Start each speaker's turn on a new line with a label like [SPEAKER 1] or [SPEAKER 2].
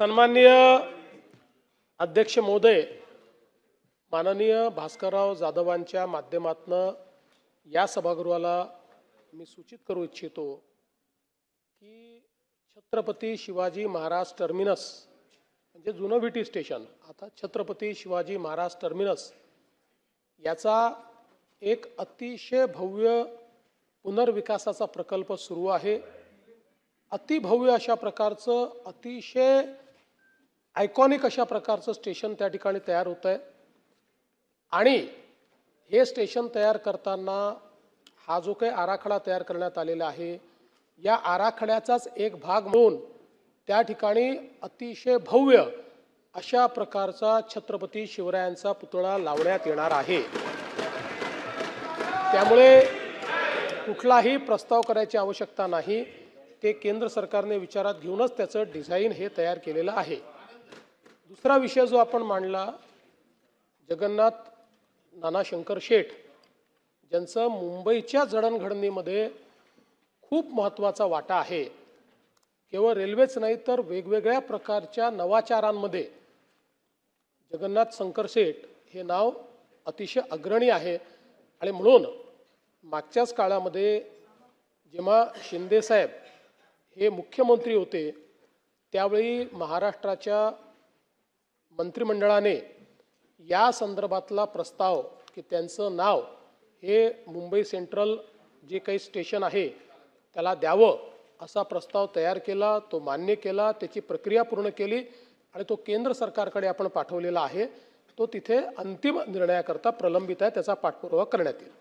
[SPEAKER 1] सन्माननीय अध्यक्ष महोदय माननीय भास्करराव जाधवांच्या माध्यमातनं या सभागृहाला मी सूचित करू इच्छितो की छत्रपती शिवाजी महाराज टर्मिनस म्हणजे जुनं विटी स्टेशन आता छत्रपती शिवाजी महाराज टर्मिनस याचा एक अतिशय भव्य पुनर्विकासाचा प्रकल्प सुरू आहे. अतिभव्य अशा प्रकारचं अतिशय आयकॉनिक अशा प्रकारचं स्टेशन त्या ठिकाणी तयार होत आहे आणि हे स्टेशन तयार करताना हा जो काही आराखडा तयार करण्यात आलेला आहे या आराखड्याचाच एक भाग म्हणून त्या ठिकाणी अतिशय भव्य अशा प्रकारचा छत्रपती शिवरायांचा पुतळा लावण्यात येणार आहे. त्यामुळे कुठलाही प्रस्ताव करायची आवश्यकता नाही. ते केंद्र सरकारने विचारात घेऊनच त्याचं डिझाईन हे तयार केलेलं आहे. दुसरा विषय जो आपण मांडला जगन्नाथ नाना शंकर शेठ ज्यांचं मुंबईच्या जडणघडणीमध्ये खूप महत्त्वाचा वाटा आहे. केवळ रेल्वेच नाही तर वेगवेगळ्या प्रकारच्या नवाचारांमध्ये जगन्नाथ शंकर शेठ हे नाव अतिशय अग्रणी आहे. आणि म्हणून मागच्याच काळामध्ये जेव्हा शिंदेसाहेब हे मुख्यमंत्री होते त्यावेळी महाराष्ट्राच्या मंत्रिमंडळाने या संदर्भातला प्रस्ताव की त्यांचं नाव हे मुंबई सेंट्रल जे काही स्टेशन आहे त्याला द्यावं असा प्रस्ताव तयार केला तो मान्य केला त्याची प्रक्रिया पूर्ण केली आणि तो केंद्र सरकारकडे आपण पाठवलेला आहे तो तिथे अंतिम निर्णयाकरता प्रलंबित आहे त्याचा पाठपुरावा करण्यात येईल.